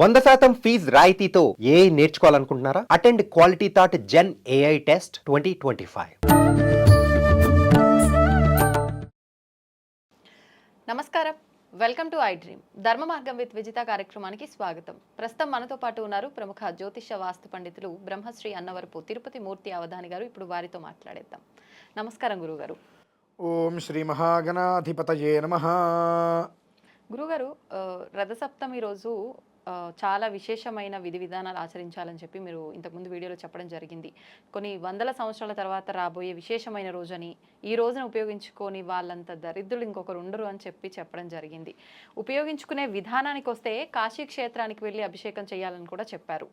వంద శాతం ఫీజ్ రాయితీతో ఏ నేర్చుకోవాలనుకుంటున్నారా? Attend quality thought gen AI test twenty twenty five. నమస్కారం. Welcome to I dream. ధర్మ మార్గం విత్ విజిత కార్యక్రమానికి స్వాగతం. ప్రస్తుతం మనతో పాటు ఉన్నారు ప్రముఖ జ్యోతిష వాస్తు పండితులు బ్రహ్మశ్రీ అన్నవరపు తిరుపతి మూర్తి అవధాని గారు. ఇప్పుడు వారితో మాట్లాడేద్దాం. నమస్కారం గురుగారు. ఓం శ్రీ మహాగణాధిపతయే నమ. గురుగారు రథసప్తమి రోజు చాలా విశేషమైన విధి విధానాలు ఆచరించాలని చెప్పి మీరు ఇంతకుముందు వీడియోలో చెప్పడం జరిగింది. కొన్ని వందల సంవత్సరాల తర్వాత రాబోయే విశేషమైన రోజని ఈ రోజున ఉపయోగించుకొని వాళ్ళంత దరిద్రులు ఇంకొకరు ఉండరు అని చెప్పి చెప్పడం జరిగింది. ఉపయోగించుకునే విధానానికి వస్తే కాశీ క్షేత్రానికి వెళ్ళి అభిషేకం చేయాలని కూడా చెప్పారు.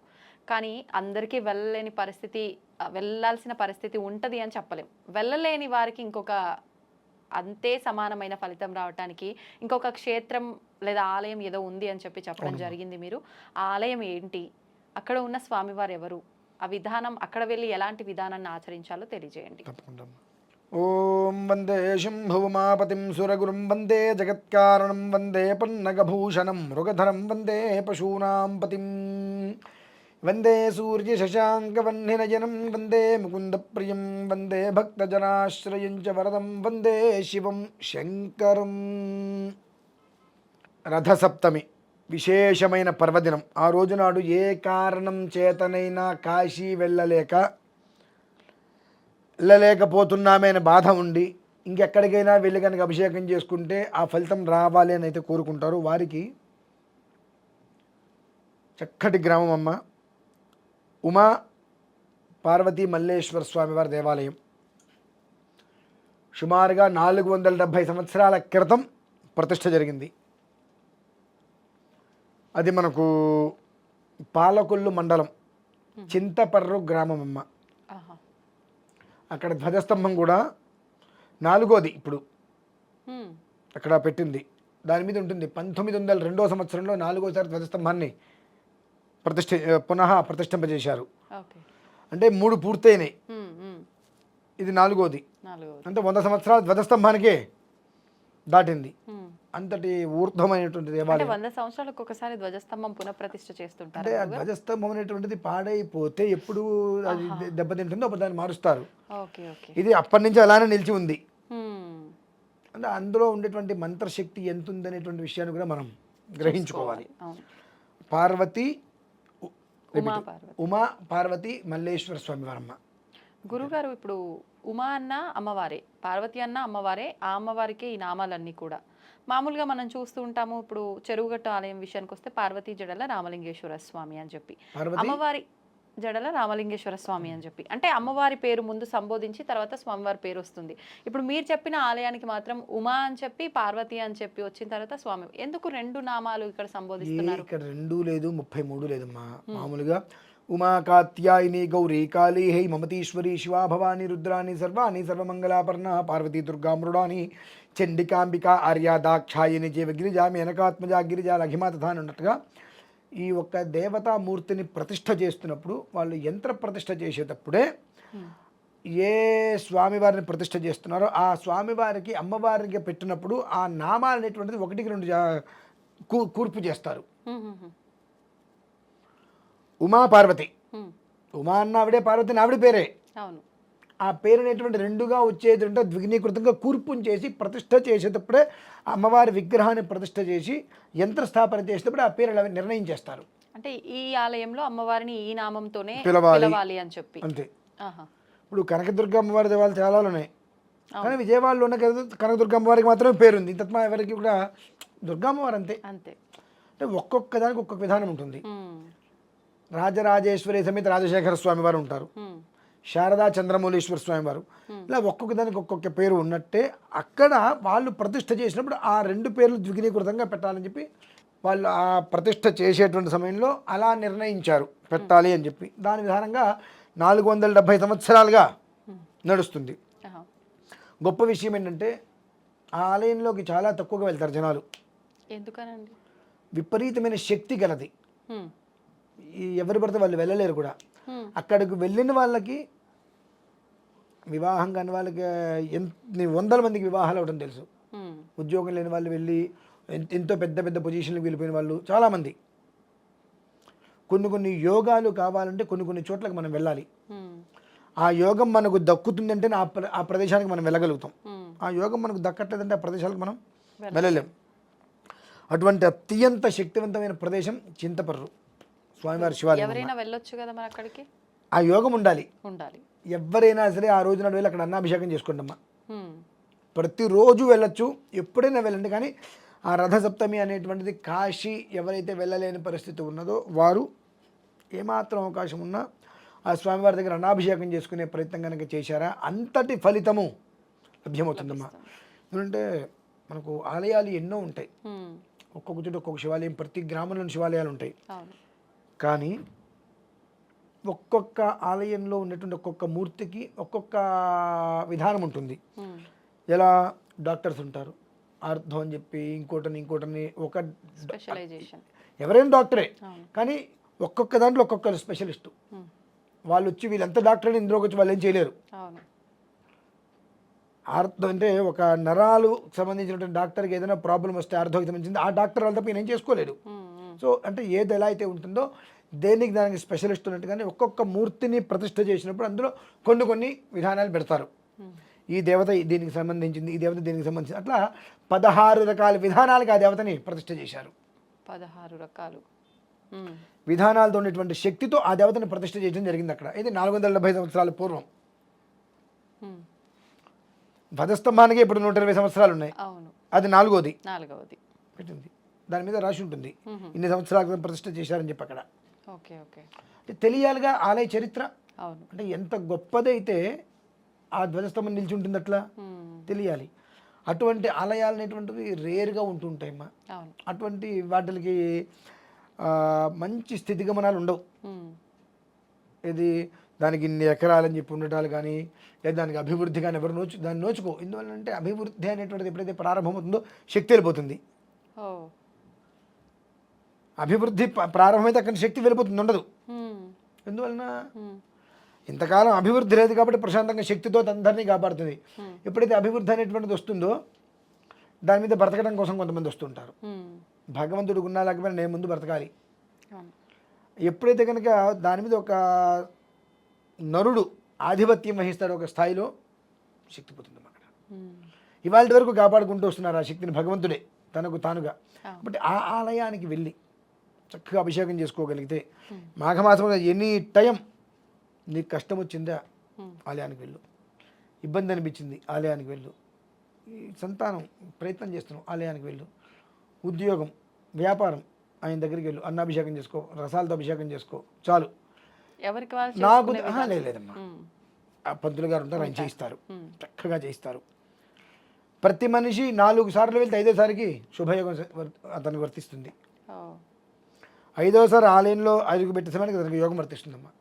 కానీ అందరికీ వెళ్ళలేని పరిస్థితి వెళ్ళాల్సిన పరిస్థితి ఉంటుంది అని చెప్పలేం. వెళ్ళలేని వారికి ఇంకొక అంతే సమానమైన ఫలితం రావటానికి ఇంకొక క్షేత్రం లేదా ఆలయం ఏదో ఉంది అని చెప్పి చెప్పడం జరిగింది మీరు. ఆ ఆలయం ఏంటి? అక్కడ ఉన్న స్వామివారు ఎవరు? ఆ విధానం అక్కడ వెళ్ళి ఎలాంటి విధానాన్ని ఆచరించాలో తెలియజేయండి. తప్పకుండా ఓం వందే శంభుమాపతిం సురగురుం వందే జగత్కారణం వందే పన్నగభూషణం మృగధరం వందే పశూనాం పతిం వందే సూర్యశశాంకవన్నినయనం వందే ముకుందప్రియం వందే భక్తజనాశ్రయం చ వరదం వందే శివం శంకరం రథసప్తమి విశేషమైన పర్వదినం ఆ రోజునాడు ఏ కారణం చేతనైనా కాశీ వెళ్ళలేక వెళ్ళలేకపోతున్నామేన బాధ ఉండి ఇంకెక్కడికైనా వెళ్ళి కనుక అభిషేకం చేసుకుంటే ఆ ఫలితం రావాలి అని అయితే కోరుకుంటారు. వారికి చక్కటి గ్రామం అమ్మ. ఉమా పార్వతీ మల్లేశ్వర స్వామివారి దేవాలయం. సుమారుగా నాలుగు వందల డెబ్భై సంవత్సరాల క్రితం ప్రతిష్ఠ జరిగింది. అది మనకు పాలకొల్లు మండలం చింతపర్రు గ్రామం అమ్మ. అక్కడ ధ్వజస్తంభం కూడా నాలుగోది ఇప్పుడు. అక్కడ పెట్టింది. దాని మీద ఉంటుంది. పంతొమ్మిది వందల రెండో సంవత్సరంలో నాలుగోసారి ధ్వజస్తంభాన్ని ప్రతిష్ఠ పునః ప్రతిష్ఠింపజేశారు. ఓకే. అంటే మూడు పూర్తయినాయి. ఇది నాలుగోది. అంటే వంద సంవత్సరాల ధ్వజస్తంభానికే దాటింది. అంతటి ఊర్ధ్వమైనటువంటి దేవాలయం. వంద సంవత్సరాలకు ఒకసారి ధ్వజస్తంభం పునఃప్రతిష్ఠ చేస్తుంటారు అంటే ఆ ధ్వజస్తంభం అనేటువంటిది పాడైపోతే ఎప్పుడు అది దెబ్బతింటుందో అప్పుడు దాన్ని మారుస్తారు. ఇది అప్పటి నుంచి అలానే నిలిచి ఉంది. అంటే అందులో ఉండేటువంటి మంత్రశక్తి ఎంత ఉందనేటువంటి విషయాన్ని కూడా మనం గ్రహించుకోవాలి. పార్వతి ఉమా. పార్వతి. ఉమా పార్వతి మల్లేశ్వర స్వామి వారమ్మ. గురుగారు ఇప్పుడు ఉమా అన్న అమ్మవారే పార్వతి అన్న అమ్మవారే ఆ అమ్మవారికి ఈ నామాలన్నీ కూడా. మామూలుగా మనం చూస్తూ ఉంటాము ఇప్పుడు చెరువుగట్టు ఆలయం విషయానికి వస్తే పార్వతీ జడల రామలింగేశ్వర స్వామి అని చెప్పి. అమ్మవారి జడల రామలింగేశ్వర స్వామి అని చెప్పి. అంటే అమ్మవారి పేరు ముందు సంబోధించి తర్వాత స్వామివారి పేరు వస్తుంది. ఇప్పుడు మీరు చెప్పిన ఆలయానికి మాత్రం ఉమా అని చెప్పి పార్వతి అని చెప్పి వచ్చిన తర్వాత స్వామి. ఎందుకు రెండు నామాలు ఇక్కడ సంబోధిస్తున్నారు? ఇక్కడ రెండు లేదు ముప్పై మూడు లేదమ్మా. మామూలుగా ఉమా కాత్యాయిని గౌరీ కాళీ హై మమతీశ్వరి శివా భవాని రుద్రాని సర్వాణి సర్వమంగళాపర్ణ పార్వతీ దుర్గా మృడాని చండికాంబిక ఆర్యా దాక్షాయిని జీవ గిరిజ మేనకాత్మజ గిరిజ లఘిమా తథా అని ఉన్నట్టుగా ఈ ఒక్క దేవతామూర్తిని ప్రతిష్ఠ చేస్తున్నప్పుడు వాళ్ళు యంత్ర ప్రతిష్ఠ చేసేటప్పుడే ఏ స్వామివారిని ప్రతిష్ఠ చేస్తున్నారో ఆ స్వామివారికి అమ్మవారికి పెట్టినప్పుడు ఆ నామాలు అనేటువంటిది ఒకటికి రెండు కూర్పు చేస్తారు. ఉమా పార్వతి. ఉమా అన్న ఆవిడే పార్వతి ఆవిడ పేరే. అవును. ఆ పేరు అనేటువంటి రెండుగా వచ్చేది ఉంటే ద్విగ్నీకృతంగా కూర్పుని చేసి ప్రతిష్ఠ చేసేటప్పుడే అమ్మవారి విగ్రహాన్ని ప్రతిష్ఠ చేసి యంత్ర స్థాపన చేసేటప్పుడు ఆ పేరు అలా నిర్ణయం చేస్తారు. అంటే ఈ ఆలయంలో అమ్మవారిని ఈ నామంతోనే పిలవాలి. అని చెప్పి. అంతే. ఆహా. ఇప్పుడు కనకదుర్గ అమ్మవారి దేవాలయాలు చాలా ఉన్నాయి. కానీ విజయవాడలో ఉన్న కనక- కనకదుర్గ అమ్మవారికి మాత్రమే పేరుంది. తత్మా ఎవరికి కూడా దుర్గా అమ్మవారు అంతే. అంతే. అంటే ఒక్కొక్క దానికి ఒక్కొక్క విధానం ఉంటుంది. రాజరాజేశ్వరి సమేత రాజశేఖర స్వామి వారు ఉంటారు. శారదా చంద్రమౌళీశ్వర స్వామి వారు ఇలా ఒక్కొక్క దానికి ఒక్కొక్క పేరు ఉన్నట్టే అక్కడ వాళ్ళు ప్రతిష్ఠ చేసినప్పుడు ఆ రెండు పేర్లు ద్విగుణీకృతంగా పెట్టాలని చెప్పి వాళ్ళు ఆ ప్రతిష్ఠ చేసేటువంటి సమయంలో అలా నిర్ణయించారు. పెట్టాలి అని చెప్పి. దాని విధానంగా నాలుగు వందల డెబ్భై సంవత్సరాలుగా నడుస్తుంది. గొప్ప విషయం ఏంటంటే ఆ ఆలయంలోకి చాలా తక్కువగా వెళ్తారు జనాలు. ఎందుకనండి? విపరీతమైన శక్తి గలది. ఎవరు పడితే వాళ్ళు వెళ్ళలేరు కూడా. అక్కడికి వెళ్ళిన వాళ్ళకి వివాహం కాని వాళ్ళకి ఎన్ని వందల మందికి వివాహాలు అవడం తెలుసు. ఉద్యోగం లేని వాళ్ళు వెళ్ళి ఎంతో పెద్ద పెద్ద పొజిషన్లకు వెళ్ళిపోయిన వాళ్ళు చాలామంది కొన్ని కొన్ని యోగాలు కావాలంటే కొన్ని కొన్ని చోట్లకు మనం వెళ్ళాలి. ఆ యోగం మనకు దక్కుతుందంటే ఆ ఆ ప్రదేశానికి మనం వెళ్ళగలుగుతాం. ఆ యోగం మనకు దక్కట్లేదంటే ఆ ప్రదేశాలకు మనం వెళ్ళలేం. అటువంటి అత్యంత శక్తివంతమైన ప్రదేశం చింతపర్రు. స్వామివారి శివాలయం ఎవరైనా వెళ్ళొచ్చు కదా మరి అక్కడికి? ఆ యోగం ఉండాలి. ఉండాలి. ఎవరైనా సరే ఆ రోజు నాడు వెళ్ళి అక్కడ అన్నాభిషేకం చేసుకోండి అమ్మా ఉమ్, ప్రతిరోజు వెళ్ళొచ్చు ఎప్పుడైనా వెళ్ళండి. కానీ ఆ రథసప్తమి అనేటువంటిది కాశీ ఎవరైతే వెళ్ళలేని పరిస్థితి ఉన్నదో వారు ఏమాత్రం అవకాశం ఉన్నా ఆ స్వామివారి దగ్గర అన్నాభిషేకం చేసుకునే ప్రయత్నం కనుక చేశారా అంతటి ఫలితము లభ్యమవుతుందమ్మా. ఎందుకంటే మనకు ఆలయాలు ఎన్నో ఉంటాయి. ఒక్కొక్క చోట ఒక్కొక్క శివాలయం ప్రతి గ్రామంలో శివాలయాలు ఉంటాయి. కానీ ఒక్కొక్క ఆలయంలో ఉన్నటువంటి ఒక్కొక్క మూర్తికి ఒక్కొక్క విధానం ఉంటుంది. ఉమ్, ఎలా? డాక్టర్స్ ఉంటారు. అర్థం అని చెప్పి ఇంకోటని ఇంకోటని ఒక స్పెషలైజేషన్ ఎవరైనా డాక్టరే. కానీ ఒక్కొక్క దాంట్లో ఒక్కొక్కరు స్పెషలిస్టు వాళ్ళు వచ్చి వీళ్ళంతా డాక్టర్ అని ఇందులోకి వచ్చి వాళ్ళు ఏం చేయలేరు ఆర్థో అంటే ఒక నరాలు సంబంధించినటువంటి డాక్టర్కి ఏదైనా ప్రాబ్లం వస్తే ఆర్థోకి సంబంధించింది ఆ డాక్టర్ వాళ్ళ తప్ప నేను చేసుకోలేడు. ఉమ్, ఉమ్, సో అంటే ఏది ఎలా అయితే ఉంటుందో దేనికి దానికి స్పెషలిస్ట్ ఉన్నట్టుగానే ఒక్కొక్క మూర్తిని ప్రతిష్ఠ చేసినప్పుడు అందులో కొన్ని కొన్ని విధానాలు పెడతారు. ఈ దేవత దీనికి సంబంధించింది ఈ దేవత దీనికి సంబంధించింది. అట్లా పదహారు రకాల విధానాలుగా ఆ దేవతని ప్రతిష్ఠ చేశారు. పదహారు రకాలు. విధానాలతో ఉన్నటువంటి శక్తితో ఆ దేవతని ప్రతిష్ఠ చేయడం జరిగింది అక్కడ. ఇది నాలుగు వందల డెబ్బై సంవత్సరాల పూర్వం. ఉమ్, ధ్వజస్తంభానికి ఇప్పుడు నూట ఇరవై సంవత్సరాలు ఉన్నాయి. అది నాలుగోది. నాలుగవది. పెట్టింది. దాని మీద రాసి ఉంటుంది. ఇన్ని సంవత్సరాల క్రితం ప్రతిష్ఠ చేశారని చెప్పి అక్కడ. Okay okay. అంటే తెలియాలిగా ఆలయ చరిత్ర. అంటే ఎంత గొప్పదైతే ఆ ధ్వజస్తంభం నిలిచి ఉంటుంది అట్లా తెలియాలి. అటువంటి ఆలయాలు అనేటువంటివి రేర్గా ఉంటుంటాయమ్మా. అటువంటి వాటికి ఆ, మంచి స్థితిగమనాలు ఉండవు. ఇది దానికి ఇన్ని ఎకరాలని చెప్పి ఉండటాలు కానీ లేదా దానికి అభివృద్ధి కానీ ఎవరు నోచు దాన్ని నోచుకో. ఎందువల్లంటే అభివృద్ధి అనేటువంటిది ఎప్పుడైతే ప్రారంభమవుతుందో శక్తి వెళ్ళిపోతుంది. అభివృద్ధి ప్రారంభమైతే అక్కడ శక్తి వెళ్ళిపోతుంది ఉండదు. ఎందువలన? ఇంతకాలం అభివృద్ధి లేదు కాబట్టి ప్రశాంతంగా శక్తితో అందరినీ కాపాడుతుంది. ఎప్పుడైతే అభివృద్ధి అనేటువంటిది వస్తుందో దాని మీద బ్రతకడం కోసం కొంతమంది వస్తుంటారు. భగవంతుడు ఉన్నా లేకపోయినా నేను ముందు బ్రతకాలి. ఎప్పుడైతే కనుక దాని మీద ఒక నరుడు ఆధిపత్యం వహిస్తాడో ఒక స్థాయిలో శక్తి పోతుంది అక్కడ ఇవాళ వరకు కాపాడుకుంటూ వస్తున్నారు ఆ శక్తిని భగవంతుడే తనకు తానుగా. కాబట్టి ఆ ఆలయానికి వెళ్ళి చక్కగా అభిషేకం చేసుకోగలిగితే మాఘమాసంలో ఎనీ టైం నీకు కష్టం వచ్చిందా? ఆలయానికి వెళ్ళు. ఇబ్బంది అనిపించింది? ఆలయానికి వెళ్ళు. సంతానం ప్రయత్నం చేస్తున్నావు ఆలయానికి వెళ్ళు. ఉద్యోగం వ్యాపారం ఆయన దగ్గరికి వెళ్ళు. అన్నాభిషేకం చేసుకో రసాలతో అభిషేకం చేసుకో. చాలు. ఎవరికి నాకు లేదమ్మా. ఆ పంతులు గారు ఉంటారు ఆయన చేయిస్తారు. చక్కగా చేయిస్తారు. ప్రతి మనిషి నాలుగు సార్లు వెళ్తే ఐదోసారికి శుభయోగం అతనికి వర్తిస్తుంది. ఐదోసారి ఆలయంలో అడుగు పెట్టే సమయానికి అతనికి యోగం వర్తిస్తుందమ్మా.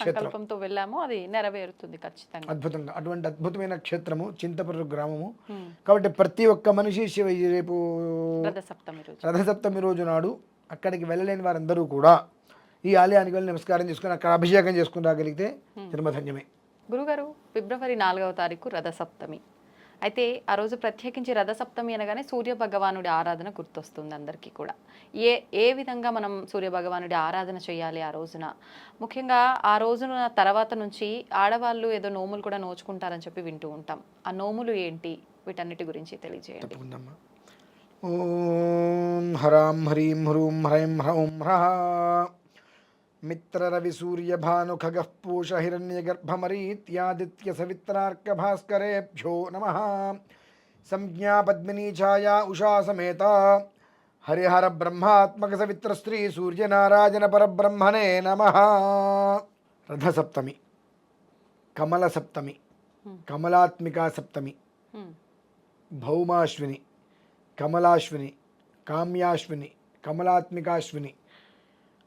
సంకల్పంతో వెళ్ళామో అది నెరవేరుతుంది ఖచ్చితంగా. అద్భుతంగా. అటువంటి అద్భుతమైన క్షేత్రము చింతపర్రు గ్రామము. కాబట్టి ప్రతి ఒక్క మనిషి శివ రేపు రథసప్తమి రోజు. నాడు అక్కడికి వెళ్ళలేని వారందరూ కూడా ఈ ఆలయానికి వెళ్ళి నమస్కారం చేసుకుని అక్కడ అభిషేకం చేసుకుని రాగలిగితే జన్మధన్యమే. గురుగారు ఫిబ్రవరి నాలుగవ తారీఖు రథసప్తమి. అయితే ఆ రోజు ప్రత్యేకించి రథసప్తమి అనగానే సూర్య భగవానుడి ఆరాధన గుర్తొస్తుంది అందరికీ కూడా. ఏ ఏ విధంగా మనం సూర్య భగవానుడి ఆరాధన చేయాలి ఆ రోజున? ముఖ్యంగా ఆ రోజున తర్వాత నుంచి ఆడవాళ్ళు ఏదో నోములు కూడా నోచుకుంటారని చెప్పి వింటూ ఉంటాం. ఆ నోములు ఏంటి? వీటన్నిటి గురించి తెలియజేయండి. ఓం హరాం హ్రీం హ్రూం హ్రైం హ్రౌం హ్రా मित्ररविसूर्यभानुखगः पूषहिरण्यगर्भमरीत्यादित्यसवित्रार्कभास्करेभ्यो नमः। संज्ञा पद्मिनी छाया उषा समेता। हरिहर ब्रह्मात्मक सवित्र स्त्री सूर्य नारायण पर ब्रह्मणे नम। रथ सप्तमी कमल सप्तमी हम्म। कमलात्मिका सप्तमी हम्म। भौमाश्विनी। कमलाश्विनी। काम्याश्विनी। कमलात्मिकाश्विनी।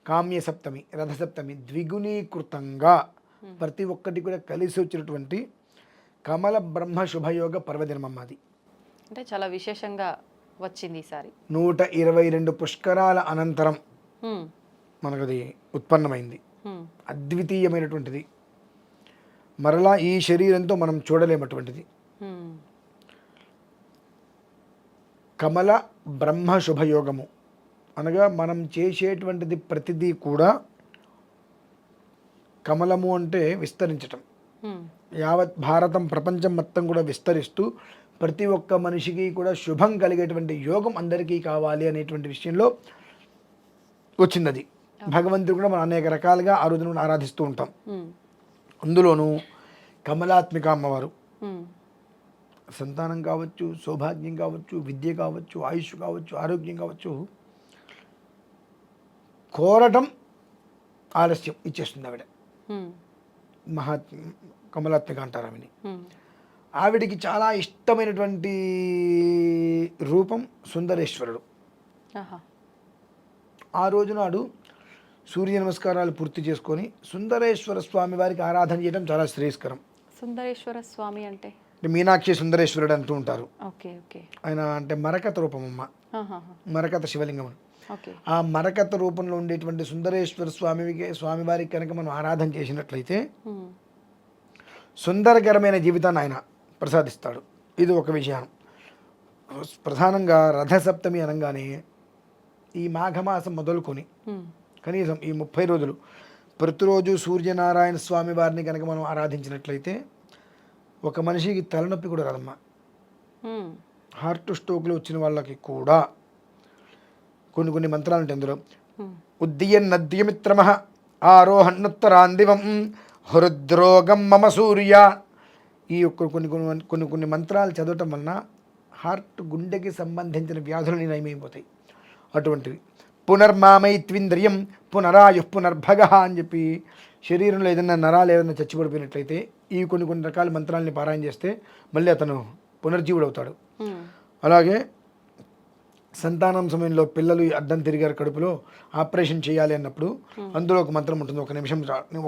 కామ్యసప్తమి రథసప్తమి ద్విగుణీకృతంగా ప్రతి ఒక్కటి కూడా కలిసి వచ్చినటువంటి కమల బ్రహ్మ శుభయోగ పర్వదినమమ్మ అది. అంటే చాలా విశేషంగా వచ్చింది ఈసారి నూట ఇరవై రెండు పుష్కరాల అనంతరం ఉమ్, మనకది ఉత్పన్నమైంది. అద్వితీయమైనటువంటిది. మరలా ఈ శరీరంతో మనం చూడలేమటువంటిది. కమల బ్రహ్మ శుభయోగము. అనగా మనం చేసేటువంటిది ప్రతిదీ కూడా కమలము అంటే విస్తరించటం. యావత్ భారతం ప్రపంచం మొత్తం కూడా విస్తరిస్తూ ప్రతి ఒక్క మనిషికి కూడా శుభం కలిగేటువంటి యోగం అందరికీ కావాలి అనేటువంటి విషయంలో వచ్చింది అది భగవంతుడు కూడా మనం అనేక రకాలుగా ఆ రోజున ఆరాధిస్తూ ఉంటాం. అందులోనూ కమలాత్మిక అమ్మవారు. సంతానం కావచ్చు సౌభాగ్యం కావచ్చు విద్య కావచ్చు ఆయుష్ కావచ్చు ఆరోగ్యం కావచ్చు కోరటం ఆలస్యం ఇచ్చేస్తుంది ఆవిడ. మహాత్ కమలాత్మిక అంటారు ఆమెని. ఆవిడికి చాలా ఇష్టమైనటువంటి రూపం సుందరేశ్వరుడు. ఆ రోజు నాడు సూర్య నమస్కారాలు పూర్తి చేసుకొని సుందరేశ్వర స్వామి వారికి ఆరాధన చేయడం చాలా శ్రేయస్కరం. సుందరేశ్వర స్వామి అంటే? అంటే మీనాక్షి సుందరేశ్వరుడు అంటూ ఉంటారు. Okay okay. ఆయన అంటే మరకత రూపమమ్మ. ఆహాహా. మరకత శివలింగం ఆ మరకత రూపంలో ఉండేటువంటి సుందరేశ్వర స్వామికి స్వామివారికి కనుక మనం ఆరాధన చేసినట్లయితే. సుందరకరమైన జీవితాన్ని ఆయన ప్రసాదిస్తాడు ఇది ఒక విషయం ప్రధానంగా రథసప్తమి అనగానే ఈ మాఘమాసం మొదలుకొని. కనీసం ఈ ముప్పై రోజులు ప్రతిరోజు సూర్యనారాయణ స్వామి వారిని కనుక మనం ఆరాధించినట్లయితే ఒక మనిషికి తలనొప్పి కూడా రాదమ్మా. హార్ట్ స్ట్రోక్లు వచ్చిన వాళ్ళకి కూడా కొన్ని కొన్ని మంత్రాలు ఉంటాయి అందులో హ్మ్. ఉద్దీయన్నద్యమిత్రమ ఆరోహణోత్తరాందివం హృద్రోగం మమ సూర్య. ఈ యొక్క కొన్ని కొన్ని కొన్ని కొన్ని మంత్రాలు చదవటం వలన హార్ట్ గుండెకి సంబంధించిన వ్యాధులు నయమైపోతాయి అటువంటివి. పునర్మామైత్వింద్రియం పునరాయు పునర్భగ అని చెప్పి శరీరంలో ఏదైనా నరాలు ఏదైనా చచ్చిపడిపోయినట్లయితే ఈ కొన్ని కొన్ని రకాల మంత్రాలని పారాయణ చేస్తే మళ్ళీ అతను పునర్జీవుడు అవుతాడు హ్మ్. అలాగే సంతానం సమయంలో పిల్లలు అడ్డం తిరిగారు కడుపులో ఆపరేషన్ చేయాలి అన్నప్పుడు అందులో ఒక మంత్రం ఉంటుంది. ఒక నిమిషం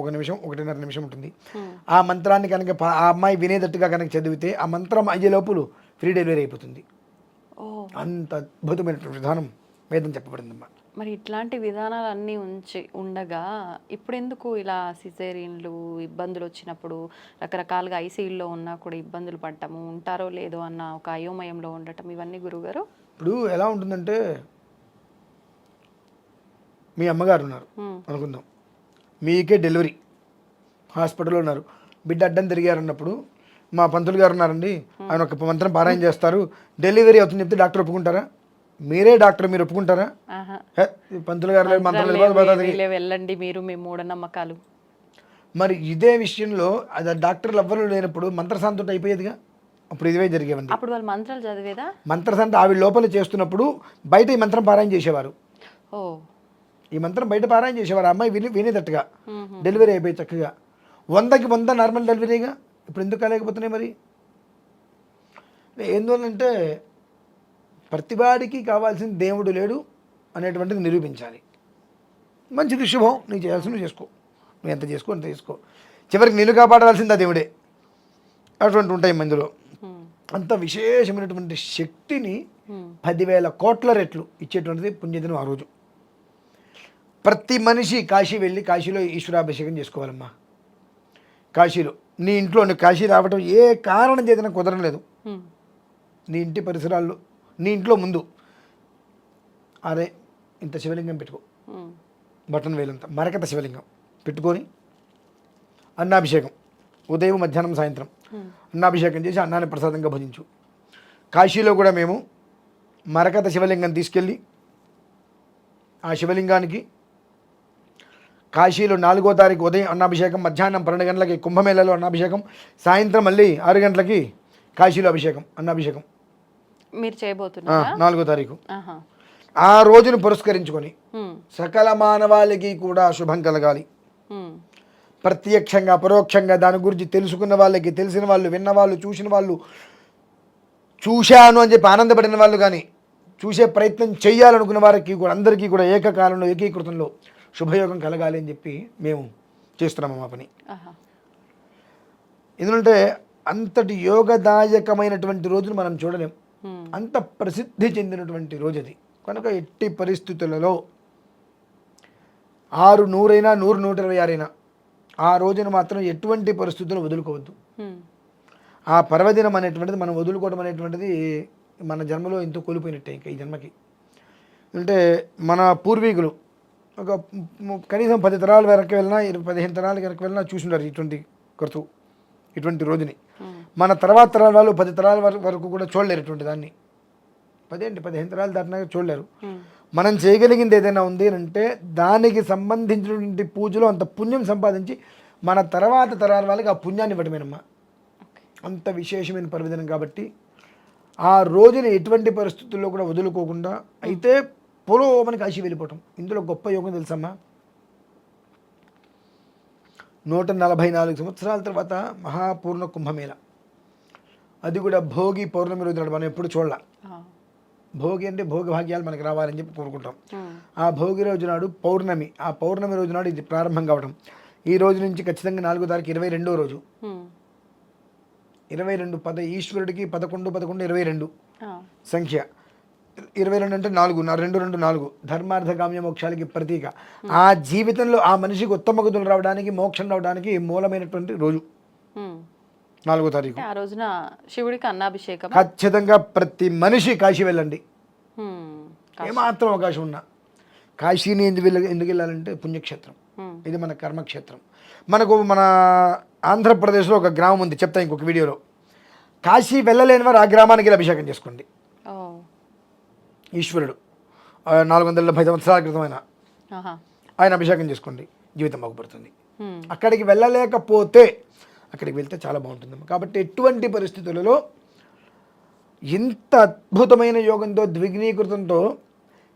ఒక నిమిషం ఒకటిన్నర నిమిషం ఉంటుంది. ఆ మంత్రాన్ని కనుక ఆ అమ్మాయి వినేటట్టుగా కనుక చదివితే ఆ మంత్రం అయ్యే లోపులు ఫ్రీ డెలివరీ అయిపోతుంది. అంత అద్భుతమైనటువంటి విధానం వేదం చెప్పబడిందమ్మా. మరి ఇట్లాంటి విధానాలు అన్నీ ఉంచి ఉండగా ఇప్పుడు ఎందుకు ఇలా సిజేరియన్లు ఇబ్బందులు వచ్చినప్పుడు రకరకాలుగా ఐసీయూలో ఉన్నా కూడా ఇబ్బందులు పడటము ఉంటారో లేదో అన్న ఒక అయోమయంలో ఉండటం ఇవన్నీ గురుగారు? ఇప్పుడు ఎలా ఉంటుందంటే మీ అమ్మగారు ఉన్నారు. అనుకుందాం. మీకే డెలివరీ. హాస్పిటల్లో ఉన్నారు. బిడ్డ అడ్డం తిరిగారు అన్నప్పుడు మా పంతులు గారు ఉన్నారండి. ఆయన ఒక మంత్రం పారాయణ చేస్తారు. డెలివరీ అవుతుంది చెప్తే డాక్టర్ ఒప్పుకుంటారా? మీరే డాక్టర్ మీరు ఒప్పుకుంటారా? పంతులు గారు వెళ్ళండి మీరు మీ మూఢనమ్మకాలు. మరి ఇదే విషయంలో అది డాక్టర్లు ఎవ్వరూ లేనప్పుడు మంత్రశాంతి అయిపోయేదిగా? అప్పుడు ఇదివే జరిగేవండి. అప్పుడు వాళ్ళు మంత్రాలు చదివేదా? మంత్రశాంతి ఆవిడ లోపల చేస్తున్నప్పుడు బయట ఈ మంత్రం పారాయణ చేసేవారు. ఓ. ఈ మంత్రం బయట పారాయణ చేసేవారు. అమ్మాయి విని వినేటట్టుగా. డెలివరీ అయిపోయి చక్కగా. వందకి వంద నార్మల్ డెలివరీగా? ఇప్పుడు ఎందుకు కాలేకపోతున్నాయి మరి? ఎందువల్లంటే ప్రతివాడికి కావాల్సిన దేవుడు లేడు అనేటువంటిది నిరూపించాలి. మంచిది శుభం. నీకు చేయాల్సింది చేసుకో. నువ్వు ఎంత చేసుకో అంత చేసుకో. చివరికి నిన్ను కాపాడాల్సింది దేవుడే. అటువంటి ఉంటాయి మందులో. అంత విశేషమైనటువంటి శక్తిని. పదివేల కోట్ల రెట్లు ఇచ్చేటువంటిది పుణ్యదినం ఆ రోజు. ప్రతి మనిషి కాశీ వెళ్ళి కాశీలో ఈశ్వరాభిషేకం చేసుకోవాలమ్మా. కాశీలో. నీ ఇంట్లో నువ్వు కాశీ రావటం ఏ కారణం చేతన కుదరలేదు హ్మ్. నీ ఇంటి పరిసరాల్లో నీ ఇంట్లో ముందు. అరే ఇంత శివలింగం పెట్టుకో. బటన్ వేలంత. మరకత శివలింగం. పెట్టుకొని అన్నాభిషేకం. ఉదయం మధ్యాహ్నం సాయంత్రం. అన్నాభిషేకం చేసి అన్నాన్ని ప్రసాదంగా భజించు కాశీలో కూడా మేము మరకత శివలింగం తీసుకెళ్ళి ఆ శివలింగానికి కాశీలో నాలుగో తారీఖు ఉదయం అన్నాభిషేకం మధ్యాహ్నం పన్నెండు గంటలకి కుంభమేళలో అన్నాభిషేకం సాయంత్రం మళ్ళీ ఆరు గంటలకి కాశీలో అభిషేకం అన్నాభిషేకం మీరు చేయబోతున్నారా నాలుగో తారీఖు ఆ రోజును పురస్కరించుకొని. సకల మానవాళికి కూడా శుభం కలగాలి. ప్రత్యక్షంగా పరోక్షంగా దాని గురించి తెలుసుకున్న వాళ్ళకి తెలిసిన వాళ్ళు విన్న వాళ్ళు చూసిన వాళ్ళు చూశాను అని చెప్పి ఆనందపడిన వాళ్ళు కానీ చూసే ప్రయత్నం చేయాలనుకున్న వారికి కూడా అందరికీ కూడా ఏకకాలంలో ఏకీకృతంలో శుభయోగం కలగాలి అని చెప్పి మేము చేస్తున్నాము మా పని. ఎందుకంటే అంతటి యోగదాయకమైనటువంటి రోజును మనం చూడలేం. అంత ప్రసిద్ధి చెందినటువంటి రోజు అది కనుక ఎట్టి పరిస్థితులలో ఆరు నూరైనా నూరు నూట ఇరవై ఆరైనా ఆ రోజున మాత్రం ఎటువంటి పరిస్థితుల్లో వదులుకోవద్దు. ఆ పర్వదినం అనేటువంటిది మనం వదులుకోవడం అనేటువంటిది మన జన్మలో ఎంతో కోల్పోయినట్టే ఇంకా ఈ జన్మకి. అంటే మన పూర్వీకులు ఒక కనీసం పది తరాల వెనక్కి వెళ్ళినా ఇరవై పదిహేను తరాల వెనక్కి వెళ్ళినా చూసుంటారు ఇటువంటి కృతు ఇటువంటి రోజుని. మన తర్వాత తరాల వాళ్ళు పది తరాల వర- వరకు కూడా చూడలేరు ఇటువంటి దాన్ని. పదేంటి? పదిహేను తరాలు దాటినా చూడలేరు. మనం చేయగలిగింది ఏదైనా ఉంది అంటే దానికి సంబంధించినటువంటి పూజలో అంత పుణ్యం సంపాదించి మన తర్వాత తరాల వాళ్ళకి ఆ పుణ్యాన్ని ఇవ్వటమేనమ్మా అంత విశేషమైన పర్వదినం కాబట్టి ఆ రోజుని ఎటువంటి పరిస్థితుల్లో కూడా వదులుకోకుండా అయితే పొలోమని కాశీ వెళ్ళిపోవటం. ఇందులో గొప్ప యోగం తెలుసమ్మా. నూట నలభై నాలుగు సంవత్సరాల తర్వాత మహాపూర్ణ కుంభమేళ. అది కూడా భోగి పౌర్ణమి రోజు నాడు మనం ఎప్పుడు చూడాల. భోగి అంటే భోగి భాగ్యాలు మనకి రావాలని చెప్పి కోరుకుంటాం. ఆ. భోగి రోజు నాడు పౌర్ణమి ఆ పౌర్ణమి రోజు నాడు ఇది ప్రారంభం కావడం ఈ రోజు నుంచి ఖచ్చితంగా నాలుగో తారీఖు ఇరవై రెండో రోజు. ఇరవై రెండు పద ఈశ్వరుడికి పదకొండు పదకొండు ఇరవై రెండు సంఖ్య. ఇరవై రెండు అంటే నాలుగు రెండు రెండు నాలుగు. ధర్మార్థ కామ్య మోక్షాలకి ప్రతీక. ఆ జీవితంలో ఆ మనిషికి ఉత్తమ గతులు రావడానికి మోక్షం రావడానికి మూలమైనటువంటి రోజు. నాలుగో తారీఖు. ఆ రోజున శివుడికి అన్నాభిషేకం ఖచ్చితంగా ప్రతి మనిషి కాశీ వెళ్ళండి. ఏమాత్రం అవకాశం ఉన్నా. కాశీని ఎందుకు వెళ్ళ ఎందుకు వెళ్ళాలంటే పుణ్యక్షేత్రం. ఇది మన కర్మక్షేత్రం. మనకు మన ఆంధ్రప్రదేశ్లో ఒక గ్రామం ఉంది. చెప్తా ఇంకొక వీడియోలో. కాశీ వెళ్ళలేని వారు ఆ గ్రామానికి అభిషేకం చేసుకోండి. ఈశ్వరుడు. నాలుగు వందల డెబ్బై సంవత్సరాల క్రితం ఆయన. అభిషేకం చేసుకోండి. జీవితం బాగుపడుతుంది. అక్కడికి వెళ్ళలేకపోతే అక్కడికి వెళ్తే చాలా బాగుంటుంది కాబట్టి ఎటువంటి పరిస్థితులలో ఇంత అద్భుతమైన యోగంతో ద్విగ్నీకృతంతో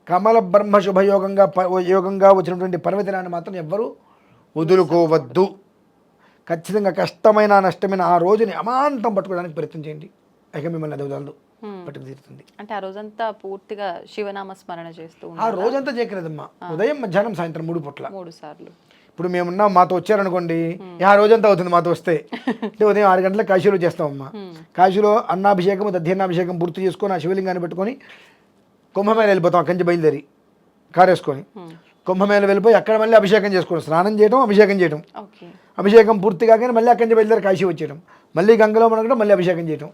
కమల బ్రహ్మ శుభయోగంగా యోగంగా వచ్చినటువంటి పర్వదినాన్ని మాత్రం ఎవ్వరూ వదులుకోవద్దు. ఖచ్చితంగా కష్టమైన నష్టమైన ఆ రోజుని అమాంతం పట్టుకోవడానికి ప్రయత్నం చేయండి. ఇక మిమ్మల్ని అది వదలదు. పట్టుకు తీరుతుంది. అంటే ఆ రోజంతా పూర్తిగా శివనామ స్మరణ చేస్తూ ఆ? రోజంతా చేయకలేదమ్మా ఉదయం మధ్యాహ్నం సాయంత్రం మూడు పూట్ల. మూడు సార్లు. ఇప్పుడు మేమున్నాం మాతో వచ్చారనుకోండి ఆ రోజంతా అవుతుంది మాతో వస్తే. అంటే ఉదయం ఆరు గంటలకు కాశీలో చేస్తామమ్మా. కాశీలో అన్నాభిషేకం దధ్యన్నాభిషేకం పూర్తి చేసుకొని ఆ శివలింగాన్ని పెట్టుకొని కుంభమేళ వెళ్ళిపోతాం అక్కడి నుంచి బయలుదేరి కారు వేసుకొని కుంభమేళ వెళ్ళిపోయి అక్కడ మళ్ళీ అభిషేకం చేసుకోవడం స్నానం చేయడం అభిషేకం చేయడం అభిషేకం పూర్తి కాగానే మళ్ళీ అక్కడి నుంచి బయలుదేరి కాశీ వచ్చేయడం మళ్ళీ గంగలో మనకడం మళ్ళీ అభిషేకం చేయడం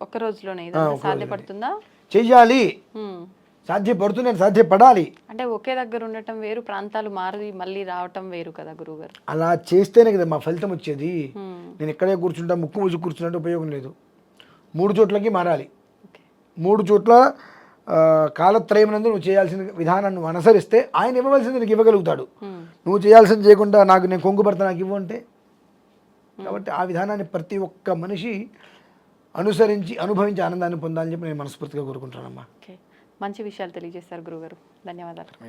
ఒక్క రోజులోనే సాధ్యపడుతుందా? చెయ్యాలి. సాధ్యపడుతుంది నేను సాధ్యపడాలి. అంటే ఒకే దగ్గర ఉండటం వేరు ప్రాంతాలు మారి మళ్ళీ రావటం వేరు కదా గురువుగారు. అలా చేస్తేనే కదా మా ఫలితం వచ్చేది. నేను ఇక్కడే కూర్చుంటా ముక్కు ముసుగు కూర్చున్నట్టు ఉపయోగం లేదు. మూడు చోట్లకి మారాలి. మూడు చోట్ల ఆ, కాలత్రయం నందు నువ్వు చేయాల్సిన విధానాన్ని నువ్వు అనుసరిస్తే ఆయన ఇవ్వవలసింది నీకు ఇవ్వగలుగుతాడు. నువ్వు చేయాల్సింది చేయకుండా నాకు నేను కొంగు పడతా నాకు ఇవ్వు అంటే? కాబట్టి ఆ విధానాన్ని ప్రతి ఒక్క మనిషి అనుసరించి అనుభవించి ఆనందాన్ని పొందాలని చెప్పి నేను మనస్ఫూర్తిగా కోరుకుంటానమ్మా మంచి విషయాలు తెలియజేశారు గురుగారు. ధన్యవాదాలు.